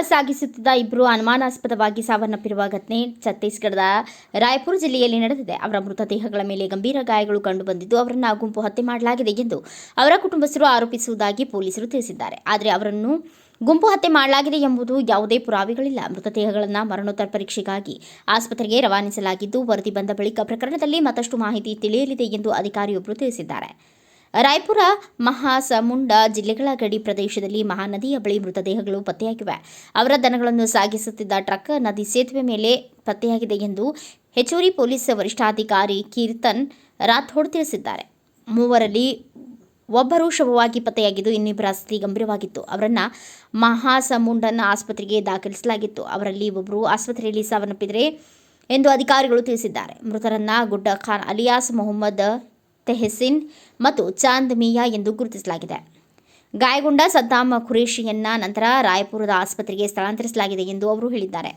ಸಾಗಿಸುತ್ತಿದ್ದ ಇಬ್ಬರು ಅನುಮಾನಾಸ್ಪದವಾಗಿ ಸಾವನ್ನಪ್ಪಿರುವ ಘಟನೆ ಛತ್ತೀಸ್ಗಢದ ರಾಯಪುರ ಜಿಲ್ಲೆಯಲ್ಲಿ ನಡೆದಿದೆ. ಅವರ ಮೃತದೇಹಗಳ ಮೇಲೆ ಗಂಭೀರ ಗಾಯಗಳು ಕಂಡುಬಂದಿದ್ದು ಅವರನ್ನು ಗುಂಪು ಹತ್ಯೆ ಮಾಡಲಾಗಿದೆ ಎಂದು ಅವರ ಕುಟುಂಬಸ್ಥರು ಆರೋಪಿಸುವುದಾಗಿ ಪೊಲೀಸರು ತಿಳಿಸಿದ್ದಾರೆ. ಆದರೆ ಅವರನ್ನು ಗುಂಪು ಹತ್ಯೆ ಮಾಡಲಾಗಿದೆ ಎಂಬುದು ಯಾವುದೇ ಪುರಾವೆಗಳಿಲ್ಲ. ಮೃತದೇಹಗಳನ್ನು ಮರಣೋತ್ತರ ಪರೀಕ್ಷೆಗಾಗಿ ಆಸ್ಪತ್ರೆಗೆ ರವಾನಿಸಲಾಗಿದ್ದು, ವರದಿ ಬಂದ ಬಳಿಕ ಪ್ರಕರಣದಲ್ಲಿ ಮತ್ತಷ್ಟು ಮಾಹಿತಿ ತಿಳಿಯಲಿದೆ ಎಂದು ಅಧಿಕಾರಿಯೊಬ್ಬರು ತಿಳಿಸಿದ್ದಾರೆ. ರಾಯಪುರ ಮಹಾಸಮುಂಡ ಜಿಲ್ಲೆಗಳ ಗಡಿ ಪ್ರದೇಶದಲ್ಲಿ ಮಹಾನದಿಯ ಬಳಿ ಮೃತದೇಹಗಳು ಪತ್ತೆಯಾಗಿವೆ. ಅವರ ದನಗಳನ್ನು ಸಾಗಿಸುತ್ತಿದ್ದ ಟ್ರಕ್ ನದಿ ಸೇತುವೆ ಮೇಲೆ ಪತ್ತೆಯಾಗಿದೆ ಎಂದು ಹೆಚ್ಚುವರಿ ಪೊಲೀಸ್ ವರಿಷ್ಠಾಧಿಕಾರಿ ಕೀರ್ತನ್ ರಾಥೋಡ್ ತಿಳಿಸಿದ್ದಾರೆ. ಮೂವರಲ್ಲಿ ಒಬ್ಬರು ಶವವಾಗಿ ಪತ್ತೆಯಾಗಿದ್ದು, ಇನ್ನಿಬ್ಬರ ಸ್ಥಿತಿ ಗಂಭೀರವಾಗಿತ್ತು. ಅವರನ್ನು ಮಹಾಸಮುಂಡನ ಆಸ್ಪತ್ರೆಗೆ ದಾಖಲಿಸಲಾಗಿತ್ತು. ಅವರಲ್ಲಿ ಒಬ್ಬರು ಆಸ್ಪತ್ರೆಯಲ್ಲಿ ಸಾವನ್ನಪ್ಪಿದರೆ ಎಂದು ಅಧಿಕಾರಿಗಳು ತಿಳಿಸಿದ್ದಾರೆ. ಮೃತರನ್ನ ಗುಡ್ಡ ಖಾನ್ ಅಲಿಯಾಸ್ ಮೊಹಮ್ಮದ್ ತೆಹಸಿನ್ ಮತ್ತು ಚಾಂದ್ ಮಿಯಾ ಎಂದು ಗುರುತಿಸಲಾಗಿದೆ. ಗಾಯಗೊಂಡ ಸದ್ದಾಮ ಖುರೇಶಿಯನ್ನ ನಂತರ ರಾಯಪುರದ ಆಸ್ಪತ್ರೆಗೆ ಸ್ಥಳಾಂತರಿಸಲಾಗಿದೆ ಎಂದು ಅವರು ಹೇಳಿದ್ದಾರೆ.